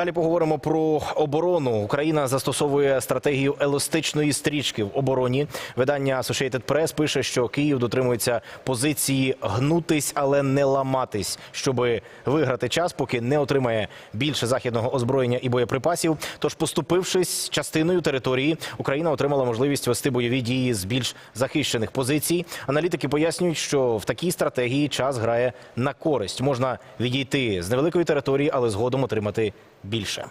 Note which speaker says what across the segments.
Speaker 1: Далі поговоримо про оборону. Україна застосовує стратегію еластичної стрічки в обороні. Видання Associated Press пише, що Київ дотримується позиції гнутись, але не ламатись, щоб виграти час, поки не отримає більше західного озброєння і боєприпасів. Тож, поступившись частиною території, Україна отримала можливість вести бойові дії з більш захищених позицій. Аналітики пояснюють, що в такій стратегії час грає на користь. Можна відійти з невеликої території, але згодом отримати більше.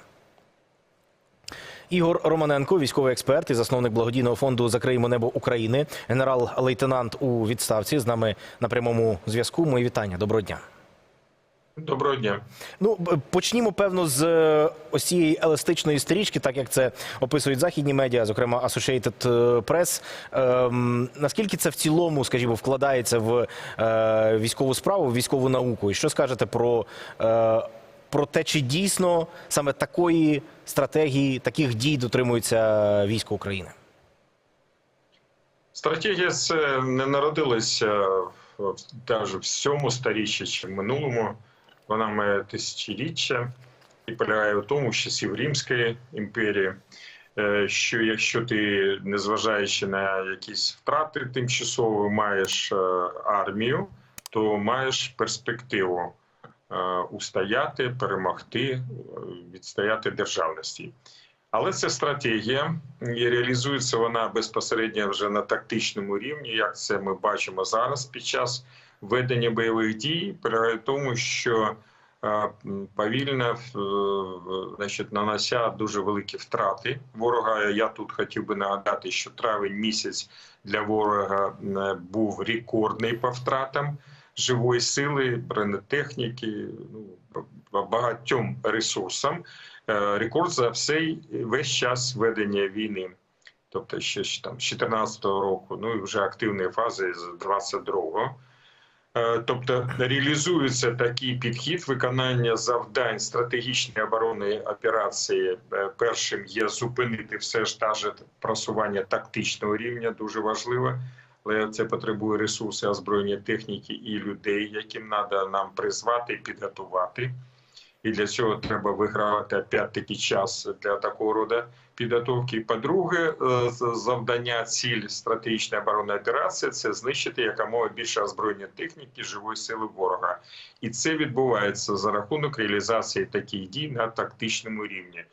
Speaker 1: Ігор Романенко, військовий експерт і засновник благодійного фонду Закриємо небо України, генерал-лейтенант у відставці. З нами на прямому зв'язку. Мої вітання. Доброго дня.
Speaker 2: Доброго дня.
Speaker 1: Ну почнімо певно з е, ось цієї еластичної стрічки, так як це описують західні медіа, зокрема Associated Press. Ем, наскільки це в цілому, скажімо, вкладається в е, військову справу, в військову науку? І що скажете про, е, про те, чи дійсно саме такої стратегії, таких дій дотримується військо України?
Speaker 2: Стратегія це не народилася навіть в цьому сторіччі чи в минулому. Вона має тисячоліття і полягає в тому, що часів Римської імперії, е, що якщо ти, незважаючи на якісь втрати тимчасово, маєш е, армію, то маєш перспективу устояти, перемогти, е, відстояти державності. Але це стратегія, і реалізується вона безпосередньо вже на тактичному рівні, як це ми бачимо зараз під час ведення бойових дій. В тому, що е, повільно е, значить, нанося дуже великі втрати ворога. Я тут хотів би нагадати, що травень місяць для ворога е, був рекордний по втратам живої сили, бронетехніки, ну багатьом ресурсам. Е, рекорд за всей весь час ведення війни. Тобто ще там з 14-го року, ну і вже активної фази з 22-го. Е, Тобто реалізується такий підхід виконання завдань стратегічної оборонної операції. Е, Першим є зупинити все ж та просування тактичного рівня, дуже важливо. Але це потребує ресурси озброєння техніки і людей, яким треба нам призвати і підготувати. І для цього треба вигравати опять-таки час для такого роду підготовки. По-друге, е, завдання ціль стратегічної оборонної операції це знищити якомога більше озброєння техніки живої сили ворога, і це відбувається за рахунок реалізації таких дій на тактичному рівні.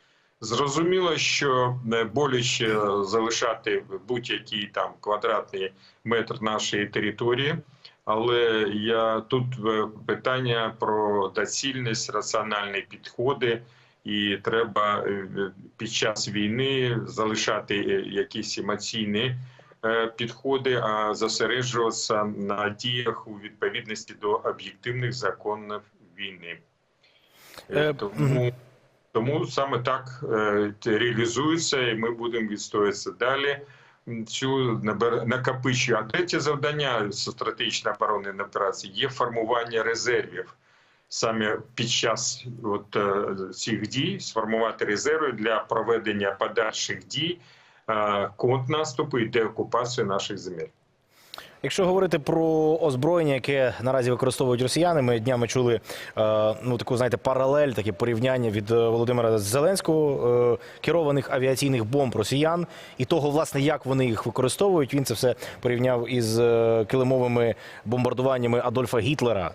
Speaker 2: Зрозуміло, що е, боляче залишати будь-який там квадратний метр нашої території. Але я тут е, питання про доцільність, раціональні підходи, і треба е, під час війни залишати якісь емоційні підходи, а зосереджуватися на діях у відповідності до об'єктивних законів війни. Тому, тому саме так е, реалізується, і ми будемо відстоюватися далі цю накопичую. А третє завдання стратегічної оборонної операції є формування резервів. Саме під час от, е, цих дій сформувати резерви для проведення подальших дій, е, контрнаступу і деокупації наших земель.
Speaker 1: Якщо говорити про озброєння, яке наразі використовують росіяни, ми днями чули е, ну таку знаєте паралель, таке порівняння від е, Володимира Зеленського е, керованих авіаційних бомб росіян і того, власне, як вони їх використовують. Він це все порівняв із килимовими бомбардуваннями Адольфа Гітлера.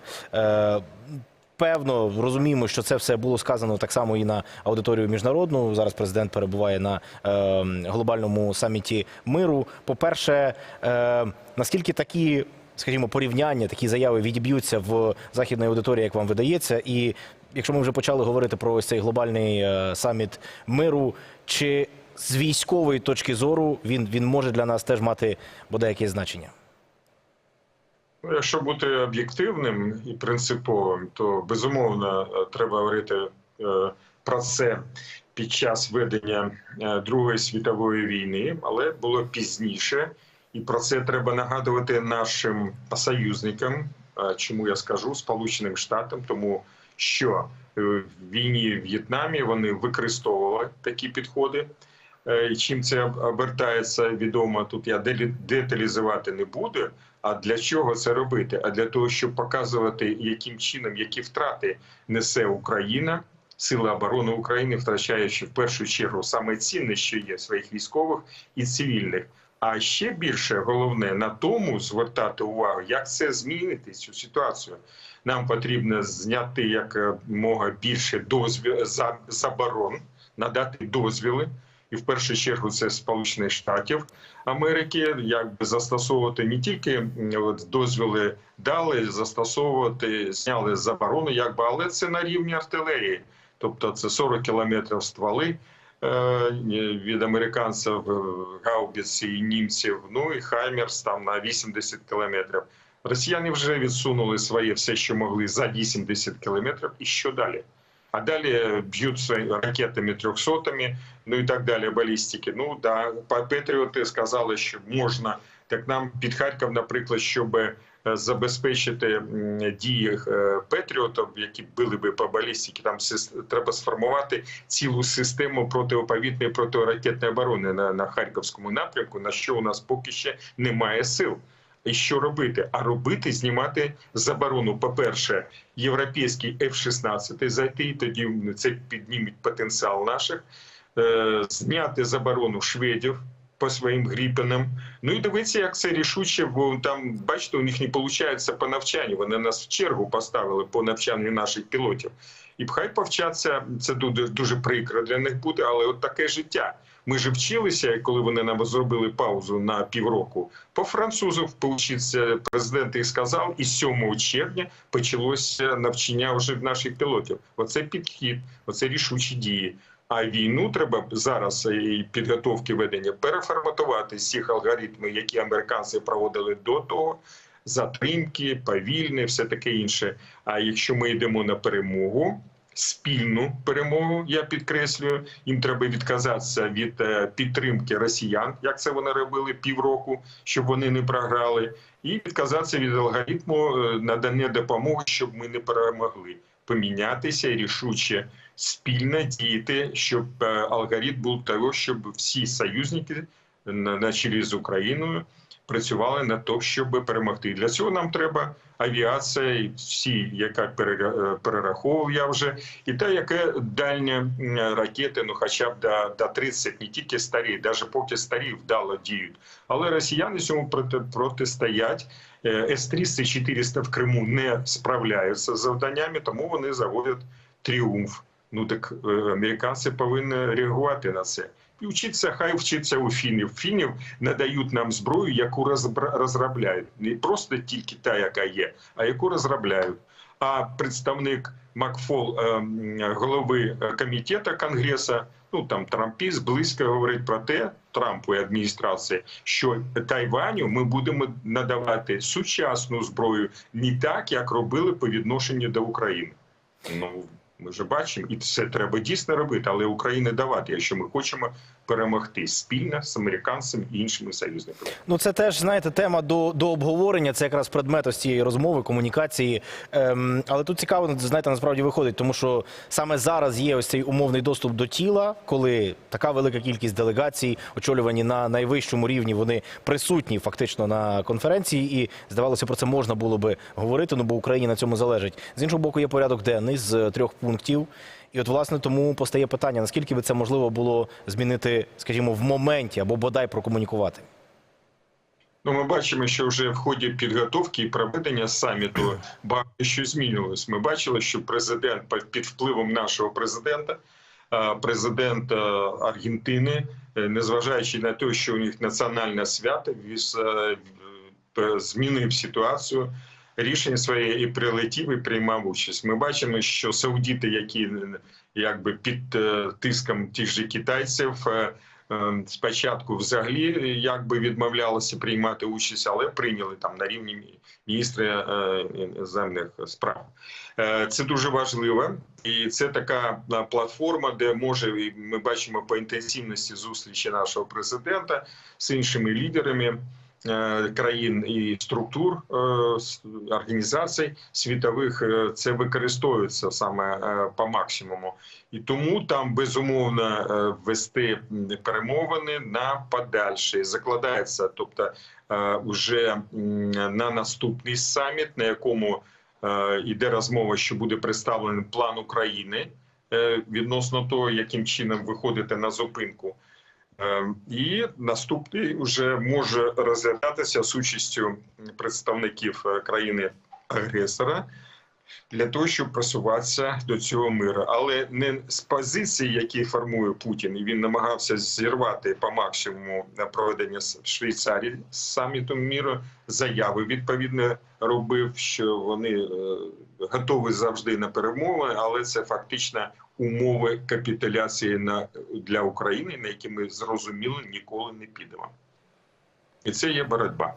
Speaker 1: Певно, розуміємо, що це все було сказано так само і на аудиторію міжнародну. Зараз президент перебуває на е, глобальному саміті миру. По-перше, е, наскільки такі, скажімо, порівняння, такі заяви відіб'ються в західної аудиторії, як вам видається, і якщо ми вже почали говорити про ось цей глобальний е, саміт миру, чи з військової точки зору він, він може для нас теж мати бодай якесь значення?
Speaker 2: Ну, Якщо бути об'єктивним і принциповим, то безумовно е, треба говорити е, про це під час ведення е, Другої світової війни, але було пізніше, і про це треба нагадувати нашим союзникам. Чому я скажу Сполученим Штатам, тому що в війні в В'єтнамі вони використовували такі підходи. І Чим це обертається відомо, тут я деталізувати не буду. А для чого це робити? А для того, щоб показувати, яким чином які втрати несе Україна сили оборони України, втрачаючи в першу чергу саме цінне, що є своїх військових і цивільних. А ще більше головне на тому звертати увагу, як це змінити цю ситуацію. Нам потрібно зняти як мога більше дозвіл заборон, надати дозвіли, і в першу чергу це Сполучених Штатів Америки, якби застосовувати не тільки от, дозвіли дали, застосовувати зняли заборону, якби, але це на рівні артилерії, тобто це 40 кілометрів стволи. е, Від американців е, гаубиці і німців, ну і Хаймерс там на 80 кілометрів. Росіяни вже відсунули своє все, що могли за 80 кілометрів. І що далі? А далі б'ються ракетами трьохсотами, ну і так далі, балістики. Ну да, патріоти сказали, що можна. Так нам під Харків, наприклад, щоб е, забезпечити дії е, патріотів, які били би по балістиці, там треба сформувати цілу систему протиповітної протиракетної оборони на, на харківському напрямку, на що у нас поки ще немає сил. Що робити? А робити знімати заборону. По перше, європейський F-16 зайти, тоді це підніметь потенціал наших, Е, зняти заборону шведів по своїм гріпенам. Ну і дивитися, як це рішуче, бо там, бачите, у них не виходить по навчанню. Вони нас в чергу поставили по навчанню наших пілотів. І хай повчаться, це дуже прикро для них буде, але от таке життя. Ми ж вчилися, коли вони нам зробили паузу на півроку. По французу повчитися президент і сказав, і 7 червня почалося навчання вже наших пілотів. Оце підхід, оце рішучі дії. А війну треба зараз е, і підготовки ведення переформатувати цих алгоритмів, які американці проводили до того. Затримки, повільне, все таке інше. А якщо ми йдемо на перемогу, спільну перемогу, я підкреслюю, їм треба відказатися від е, підтримки росіян, як це вони робили півроку, щоб вони не програли, і відказатися від алгоритму е, надання допомоги, щоб ми не перемогли. Помінятися рішуче спільно діяти, щоб е, алгоритм був того, щоб всі союзники на чолі з Україною працювали на те, щоб перемогти. Для цього нам треба авіація, і всі, яка е, перераховував я вже, і та, яке дальні ракети, ну хоча б до, до 30, не тільки старі, навіть поки старі вдало діють. Але росіяни цьому проти, протистоять. Е, С-300-400 в Криму не справляються з завданнями, тому вони заводять тріумф. Ну так е, американці повинні реагувати на це. І вчитися, хай вчиться у фінів. Фінів надають нам зброю, яку розробляють. Не просто тільки та, яка є, а яку розробляють. А представник Макфол, е, голови е, комітету Конгресу, ну там Трампіст близько говорить про те, Трампу і адміністрації, що Тайваню ми будемо надавати сучасну зброю не так, як робили по відношенню до України. Ну ми вже бачимо, і це треба дійсно робити, але Україні давати, якщо ми хочемо перемогти спільно з американцями і іншими союзниками.
Speaker 1: Ну, це теж знаєте тема до, до обговорення. Це якраз предмет ось цієї розмови, комунікації. Ем, але тут цікаво, знаєте, насправді виходить, тому що саме зараз є ось цей умовний доступ до тіла, коли така велика кількість делегацій, очолювані на найвищому рівні, вони присутні фактично на конференції, і здавалося, про це можна було би говорити. Ну бо Україні на цьому залежить. З іншого боку, є порядок денний з трьох пунктів. І от, власне, тому постає питання: наскільки би це можливо було змінити, скажімо, в моменті або бодай прокомунікувати.
Speaker 2: Ну, ми бачимо, що вже в ході підготовки і проведення саміту багато що змінилось. Ми бачили, що президент під впливом нашого президента, е, президент е, Аргентини, е, незважаючи на те, що у них національне свято, віз, е, змінив ситуацію. Рішення своє і прилетів і приймав участь. Ми бачимо, що саудіти, які якби під е, тиском тих же китайців, е, е, спочатку взагалі якби відмовлялися приймати участь, але прийняли там на рівні міністра іноземних справ. Це дуже важливо, і це така платформа, де може ми бачимо по інтенсивності зустрічі нашого президента з іншими лідерами. Е, Країн і структур е, організацій світових е, це використовується саме по максимуму, і тому там безумовно вести перемовини на подальше закладається, тобто е, уже на наступний саміт, на якому йде розмова, що буде представлений план України відносно того, яким чином виходити на зупинку. Е, І наступний вже може розглядатися з участю представників е, країни агресора для того, щоб просуватися до цього миру, але не з позиції, які формує Путін, і він намагався зірвати по максимуму на проведення в Швейцарії саміту міру. Заяви відповідно робив, що вони е, готові завжди на перемови, але це фактично умови капітуляції на для України, на які ми зрозуміло ніколи не підемо. І це є боротьба.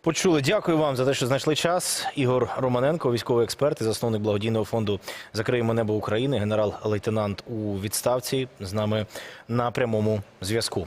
Speaker 1: Почули. Дякую вам за те, що знайшли час. Ігор Романенко, військовий експерт і засновник благодійного фонду Закриємо небо України, генерал-лейтенант у відставці з нами на прямому зв'язку.